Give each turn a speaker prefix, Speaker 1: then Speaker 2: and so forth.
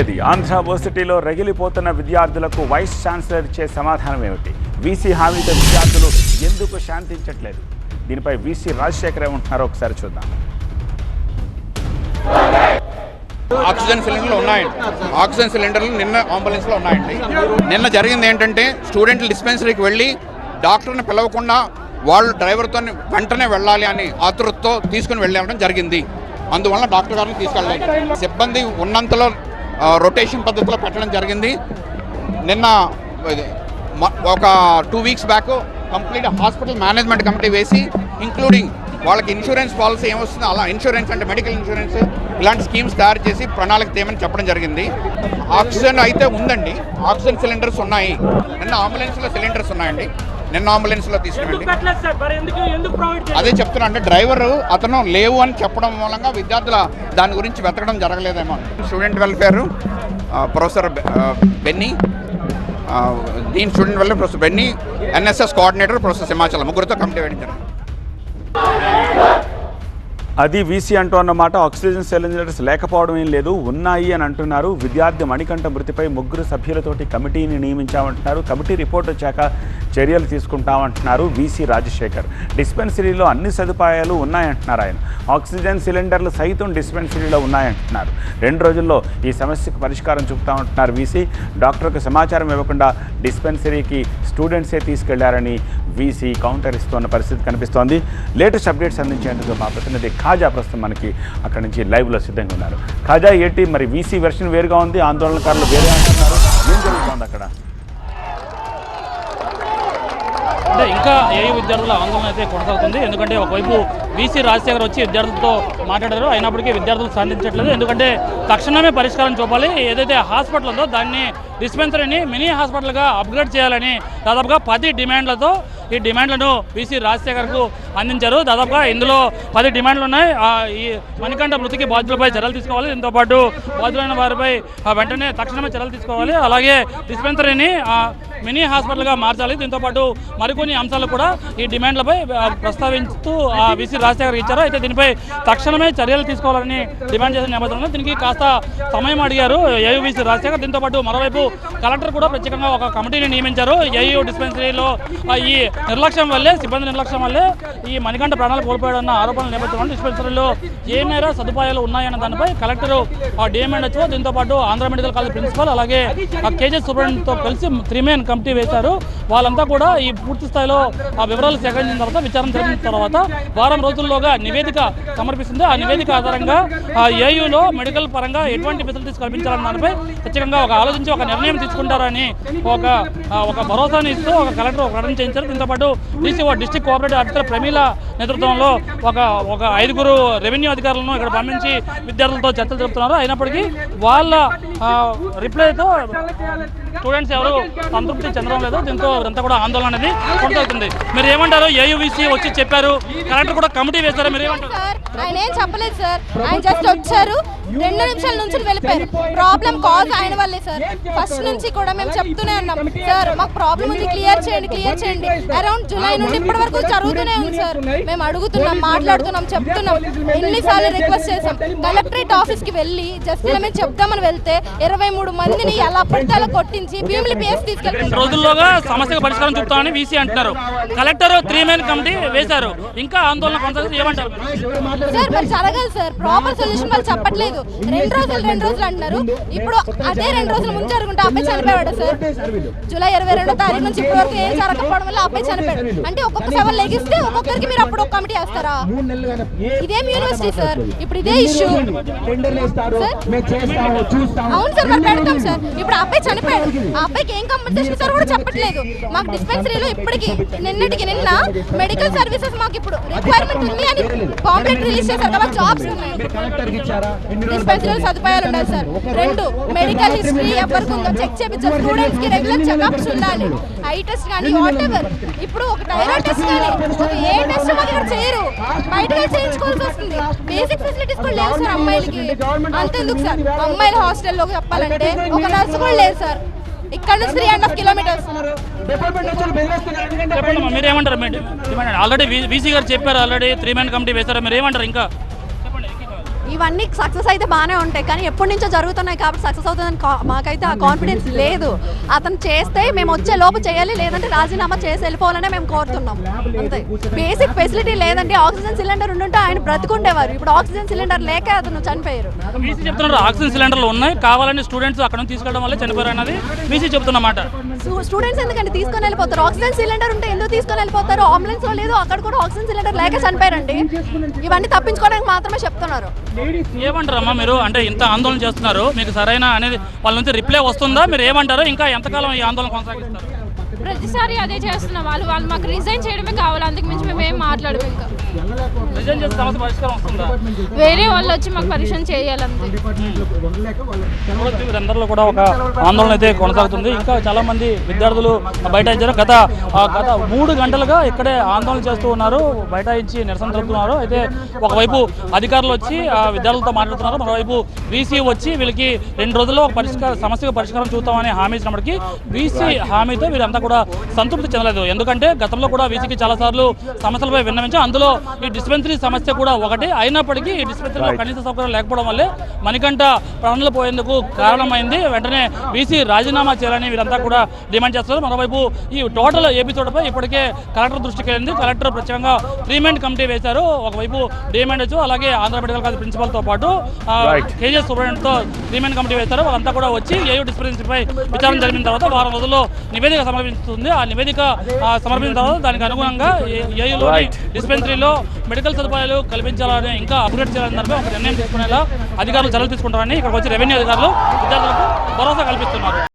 Speaker 1: ఇది ఆంధ్ర వర్సిటీలో రగిలిపోతున్న విద్యార్థులకు vice chancellor ఇచ్చే సమాధానం ఏమిటి? వీసీ హామీతో విద్యార్థులు ఎందుకు శాంతించట్లేదు? దీనిపై వీసీ రాజశేఖర్ ఏమంటున్నారో ఒకసారి చూద్దాం.
Speaker 2: ఆక్సిజన్ సిలిండర్లు ఉన్నాయండి. ఆక్సిజన్ సిలిండర్లు నిన్న అంబులెన్స్లో ఉన్నాయండి. నిన్న జరిగింది ఏంటంటే స్టూడెంట్లు డిస్పెన్సరీకి వెళ్ళి డాక్టర్ని పిలవకుండా వాళ్ళు డ్రైవర్తో వెంటనే వెళ్ళాలి అని ఆతృతతో తీసుకుని వెళ్ళడం జరిగింది. అందువల్ల డాక్టర్ గారిని తీసుకెళ్ళలేదు. సిబ్బంది ఉన్నంతలో రొటేషన్ పద్ధతిలో పెట్టడం జరిగింది. నిన్న ఇది, ఒక two weeks back complete hospital management committee వేసి ఇంక్లూడింగ్ వాళ్ళకి ఇన్సూరెన్స్ పాలసీ ఏమొస్తుందో అలా ఇన్సూరెన్స్ అంటే మెడికల్ ఇన్సూరెన్స్ ఇలాంటి స్కీమ్స్ తయారు చేసి ప్రణాళిక తేమని చెప్పడం జరిగింది. ఆక్సిజన్ అయితే ఉందండి. ఆక్సిజన్ సిలిండర్స్ ఉన్నాయి. నిన్న అంబులెన్స్లో సిలిండర్స్ ఉన్నాయండి. నిన్న అంబులెన్స్లో
Speaker 3: ఎందుకు
Speaker 2: తీసుకురండి
Speaker 3: పెట్టలేదు సార్? మరి ఎందుకు ఎందుకు ప్రొవైడ్ చేయలేదు?
Speaker 2: అదే చెప్తున్నా అంటే డ్రైవర్ అతను లేవు అని చెప్పడం మూలంగా విద్యార్థుల దాని గురించి వెతకడం జరగలేదేమో స్టూడెంట్ వెల్ఫేర్ ప్రొఫెసర్ బెన్నీ దీని student welfare professor Benny NSS coordinator professor Simhachalam. ముగ్గురితో committee వేయడం జరిగింది.
Speaker 1: అది వీసీ అంటూ అన్నమాట ఆక్సిజన్ సిలిండర్స్ లేకపోవడం ఏం లేదు ఉన్నాయి అని అంటున్నారు. విద్యార్థి మణికంఠ మృతిపై ముగ్గురు సభ్యులతోటి కమిటీని నియమించామంటున్నారు. కమిటీ రిపోర్ట్ వచ్చాక చర్యలు తీసుకుంటామంటున్నారు వీసీ రాజశేఖర్. డిస్పెన్సరీలో అన్ని సదుపాయాలు ఉన్నాయంటున్నారు ఆయన. ఆక్సిజన్ సిలిండర్లు సైతం డిస్పెన్సరీలో ఉన్నాయంటున్నారు. రెండు రోజుల్లో ఈ సమస్యకు పరిష్కారం చూపుతామంటున్నారు వీసీ డాక్టర్కు సమాచారం ఇవ్వకుండా డిస్పెన్సరీకి స్టూడెంట్సే తీసుకెళ్ళారని వీసీ కౌంటర్ ఇస్తున్న పరిస్థితి కనిపిస్తోంది. లేటెస్ట్ అప్డేట్స్ అందించేందుకు మా ప్రతినిధి ఖాజా ప్రస్తుతం మనకి అక్కడి నుంచి లైవ్లో సిద్ధంగా ఉన్నారు. ఖాజా ఏంటి మరి వీసీ వెర్షన్ వేరుగా ఉంది. ఆందోళనకారులు వేరే అంటున్నారు. ఏం జరుగుతుంది అక్కడ?
Speaker 3: అంటే ఇంకా ఏ విద్యార్థుల ఆందోళన అయితే కొనసాగుతుంది. ఎందుకంటే ఒకవైపు వీసీ రాజశేఖర్ వచ్చి విద్యార్థులతో మాట్లాడారు. అయినప్పటికీ విద్యార్థులు సాధించట్లేదు ఎందుకంటే తక్షణమే పరిష్కారం చూపాలి. ఏదైతే హాస్పిటల్ ఉందో దాన్ని డిస్పెన్సరీని మినీ హాస్పిటల్గా అప్గ్రేడ్ చేయాలని దాదాపుగా పది డిమాండ్లతో ఈ డిమాండ్లను బీసీ రాజశేఖర్కు అందించారు. దాదాపుగా ఇందులో పది డిమాండ్లు ఉన్నాయి. ఆ, ఈ మణికంఠ మృతికి బాధ్యులపై చర్యలు తీసుకోవాలి. దీంతో పాటు బాధ్యులైన వారిపై ఆ, వెంటనే తక్షణమే చర్యలు తీసుకోవాలి. అలాగే డిస్పెన్సరీని మినీ హాస్పిటల్గా మార్చాలి. దీంతోపాటు మరికొన్ని అంశాలు కూడా ఈ డిమాండ్లపై ఆ, బీసీ ఆ రాజశేఖర్ ఇచ్చారు. అయితే దీనిపై తక్షణమే చర్యలు తీసుకోవాలని డిమాండ్ చేసిన నేపథ్యంలో దీనికి కాస్త సమయం అడిగారు ఏయువీసీ రాజశేఖర్. దీంతో పాటు మరోవైపు కలెక్టర్ కూడా ప్రత్యేకంగా ఒక కమిటీని నియమించారు. ఏయూ డిస్పెన్సరీలో ఈ నిర్లక్ష్యం వల్లే సిబ్బంది నిర్లక్ష్యం వల్లే ఈ మణికంఠ ప్రాణాలు కోల్పోయాడన్న ఆరోపణల నేపథ్యంలో డిస్పెన్సరీలో ఏ మేర సదుపాయాలు ఉన్నాయన్న దానిపై కలెక్టర్ డిఎంఎండ్ వచ్చి దీంతో పాటు ఆంధ్ర మెడికల్ కాలేజ్ ప్రిన్సిపల్ అలాగే ఆ కేజీ సూపరింటెండెంట్తో కలిసి త్రీ మెయిన్ కమిటీ వేశారు. వాళ్ళంతా కూడా ఈ పూర్తి స్థాయిలో ఆ వివరాలు సేకరించిన తర్వాత విచారణ జరిగిన తర్వాత వారం రోజుల్లోగా నివేదిక సమర్పిస్తుంది. ఆ నివేదిక ఆధారంగా ఏయూలో మెడికల్ పరంగా ఎటువంటి ఫెసిలిటీస్ కల్పించాలన్న దానిపై ఖచ్చితంగా ఒక ఆలోచించి ఒక నిర్ణయం తీసుకుంటారని ఒక ఒక భరోసాని ఇస్తూ ఒక కలెక్టర్ ఒక ప్రకటన చేయించారు. దీంతోపాటు DCO district cooperative officer Pramila నేతృత్వంలో ఒక ఒక ఐదుగురు రెవెన్యూ అధికారులను ఇక్కడ పంపించి విద్యార్థులతో చర్చలు జరుపుతున్నారు. అయినప్పటికీ వాళ్ళ రిప్లైతో స్టూడెంట్స్ ఎవరు సంతృప్తి చెందడం లేదు. దీంతో ఇదంతా కూడా ఆందోళన అనేది కొనసాగుతుంది. మీరు ఏమంటారు? ఏయువిసి వచ్చి చెప్పారు. కలెక్టర్ కూడా కమిటీ వేశారు. మీరు ఏమంటారు?
Speaker 4: ఆయన ఏం చెప్పలేదు సార్. ఆయన జస్ట్ వచ్చారు. రెండు నిమిషాల నుంచి వెళ్ళిపోయారు. ప్రాబ్లం కాజ్ ఆయన వల్లే సార్. ఫస్ట్ నుంచి కూడా మేము చెప్తూనే ఉన్నాం. సార్ మాకు ప్రాబ్లం ఉంది. క్లియర్ చేయండి క్లియర్ చేయండి. అరౌండ్ జూలై నుండి ఇప్పటి వరకు జరుగుతూనే ఉంది సార్. మేము అడుగుతున్నాం మాట్లాడుతున్నాం చెప్తున్నాం. ఎన్నిసార్లు రిక్వెస్ట్ చేసాం కలెక్టరేట్ ఆఫీస్కి వెళ్ళి జస్ట్ ఇలా మేము చెప్దామని వెళ్తే ఇరవై మూడు మందిని ఎలా పడితే అలా కొట్టించి భీములు పిఎస్
Speaker 3: రెండు
Speaker 4: తీసుకెళ్తారు
Speaker 3: రోజుల్లోగా సమస్యకు పరిష్కారం చూపుతామని వీసీ అంటున్నారు. కలెక్టర్ త్రీ మెన్ కమిటీ వేశారు. ఇంకా ఆందోళన ఏమంటారు?
Speaker 4: సార్ మరి జరగాలి సార్. ప్రాపర్ సొల్యూషన్ వాళ్ళు చెప్పట్లేదు. రెండు రోజులు రెండు రోజులు అంటున్నారు ఇప్పుడు అదే రెండు రోజుల ముందు జరుగుంటే అబ్బాయి చనిపోయాడు సార్. జూలై ఇరవై రెండో తారీఖు నుంచి ఇప్పటి వరకు ఏం జరగకపోవడం వల్ల అబ్బాయి చనిపోయాడు. అంటే ఒక్కొక్క సభ లెగిస్తే ఒక్కొక్కరికి మీరు అప్పుడు ఒక కమిటీ వేస్తారా? ఇదేం యూనివర్సిటీ సార్. ఇప్పుడు ఇదే ఇష్యూ అవును సార్ మరి పెడతాం సార్. ఇప్పుడు అబ్బాయి చనిపోయాడు. ఆ అబ్బాయికి ఏం కంపెన్సేషన్ సార్ కూడా చెప్పట్లేదు. మాకు డిస్పెన్సరీలో ఇప్పటికి నిన్నటికి నిన్న మెడికల్ సర్వీసెస్ మాకు ఇప్పుడు రిక్వైర్మెంట్ ఉంది అని కాంప్లెక్ట్ చేశారు కాబట్టి జాబ్స్ సదుపాయాలు ఉండాలి సార్. రెండు మెడికల్ హిస్టరీ ఎవరికి ఉందో చెక్ చేపించాలి స్టూడెంట్స్కి రెగ్యులర్ చెకప్స్ ఉండాలి. ఐ టెస్ట్ కానీ వాట్ ఎవర్ ఇప్పుడు ఒక థైరాయిడ్ టెస్ట్ కానీ ఒక ఏ టెస్ట్ మాకు ఇక్కడ చేయరు. బయట వెళ్ళి చేయించుకోవాల్సి వస్తుంది. బేసిక్ ఫెసిలిటీస్ కూడా లేవు సార్ అమ్మాయిలకి. అంతెందుకు సార్. అమ్మాయిల హాస్టల్లో చెప్పాలంటే ఒక నర్సు కూడా లేదు సార్. ఇక్కడ నుంచి త్రీ అండ్ హాఫ్ కిలోమీటర్స్
Speaker 3: చెప్పండి అమ్మా, మీరు ఏమంటారు ఆల్రెడీ వీసీ గారు చెప్పారు ఆల్రెడీ త్రీ మెన్ కమిటీ వేశారు మీరు ఏమంటారు ఇంకా?
Speaker 5: ఇవన్నీ సక్సెస్ అయితే బాగానే ఉంటాయి కానీ ఎప్పటి నుంచో జరుగుతున్నాయి కాబట్టి సక్సెస్ అవుతుందని మాకైతే ఆ కాన్ఫిడెన్స్ లేదు. అతను చేస్తే మేము వచ్చే లోపు చేయాలి లేదంటే రాజీనామా చేసి వెళ్ళిపోవాలనే మేము కోరుతున్నాం. అంతే. బేసిక్ ఫెసిలిటీ లేదండి. ఆక్సిజన్ సిలిండర్ ఉండుంటే ఆయన బ్రతుకుండేవారు. ఇప్పుడు ఆక్సిజన్ సిలిండర్ లేక అతను చనిపోయారు.
Speaker 3: చెప్తున్నారు ఆక్సిజన్ సిలిండర్లు ఉన్నాయి. కావాలని స్టూడెంట్స్ అక్కడ నుంచి తీసుకెళ్ళడం వల్ల చనిపోయారు అన్నది చెప్తున్నమాట
Speaker 5: స్టూ- స్టూడెంట్స్ ఎందుకంటే తీసుకొని వెళ్ళిపోతారు? ఆక్సిజన్ సిలిండర్ ఉంటే ఎందుకు తీసుకొని వెళ్ళిపోతారు? అంబులెన్స్లో లేదు అక్కడ కూడా ఆక్సిజన్ సిలిండర్ లేక చనిపోయారండి. ఇవన్నీ తప్పించుకోవడానికి మాత్రమే చెప్తున్నారు.
Speaker 3: ఏమంటారమ్మా మీరు? అంటే ఇంత ఆందోళన చేస్తున్నారు. మీకు సరైన అనేది వాళ్ళ నుంచి రిప్లై వస్తుందా? మీరు ఏమంటారు? ఇంకా ఎంతకాలం ఈ ఆందోళన కొనసాగిస్తారు?
Speaker 6: ప్రతిసారి అదే చేస్తున్నాం. వాళ్ళు వాళ్ళు మాకు రిజైన్ చేయడమే కావాలి. అందుకు మించి మేము ఏం మాట్లాడము ఇంకా. వేరే వాళ్ళు వచ్చి మాకు చేయాలంతే.
Speaker 3: వీరందరిలో కూడా ఒక ఆందోళన అయితే కొనసాగుతుంది. ఇంకా చాలా మంది విద్యార్థులు బైఠాయించారు. గత ఆ, గత మూడు గంటలుగా ఇక్కడే ఆందోళన చేస్తూ ఉన్నారు బైఠాయించి నిరసన తెలుపుతున్నారు. అయితే ఒకవైపు అధికారులు వచ్చి ఆ విద్యార్థులతో మాట్లాడుతున్నారు. మరోవైపు వీసీ వచ్చి వీళ్ళకి రెండు రోజుల్లో పరిష్కార సమస్యకు పరిష్కారం చూస్తామని హామీ ఇచ్చినప్పటికీ వీసీ హామీతో వీరంతా కూడా సంతృప్తి చెందలేదు. ఎందుకంటే గతంలో కూడా వీసీకి చాలాసార్లు సమస్యలపై విన్నవించాం అందులో ఈ డిస్పెన్సరీ సమస్య కూడా ఒకటి. అయినప్పటికీ ఈ డిస్పెన్సరీలో కనీస సౌకర్యం లేకపోవడం వల్లే మణికంఠ ప్రాణాలు పోయేందుకు కారణమైంది. వెంటనే వీసీ రాజీనామా చేయాలని వీరంతా కూడా డిమాండ్ చేస్తున్నారు. మరోవైపు ఈ టోటల్ ఎపిసోడ్పై ఇప్పటికే కలెక్టర్ దృష్టికి వెళ్ళింది. కలెక్టర్ ప్రత్యేకంగా త్రీమెంట్ కమిటీ వేశారు. ఒకవైపు డిమాండ్ అలాగే ఆంధ్ర మెడికల్ కాలేజ్ ప్రిన్సిపల్తో పాటు. కేజీఎస్ సూపరింటెండెంట్తో త్రీమెంట్ కమిటీ వేశారు. వాళ్ళంతా కూడా వచ్చి ఏయూ డిస్పెన్సరీపై విచారణ జరిగిన తర్వాత వారం రోజుల్లో నివేదిక సమర్పిస్తుంది. ఆ నివేదిక సమర్పించిన తర్వాత దానికి అనుగుణంగా ఏయూలో
Speaker 1: Right.
Speaker 3: జిల్లాలో మెడికల్ సదుపాయాలు కల్పించాలని ఇంకా అప్గ్రేడ్ చేయాలని ఒక నిర్ణయం తీసుకునేలా అధికారులు చర్యలు తీసుకుంటారని ఇక్కడికి వచ్చి రెవెన్యూ అధికారులు విద్యార్థులకు భరోసా కల్పిస్తున్నారు.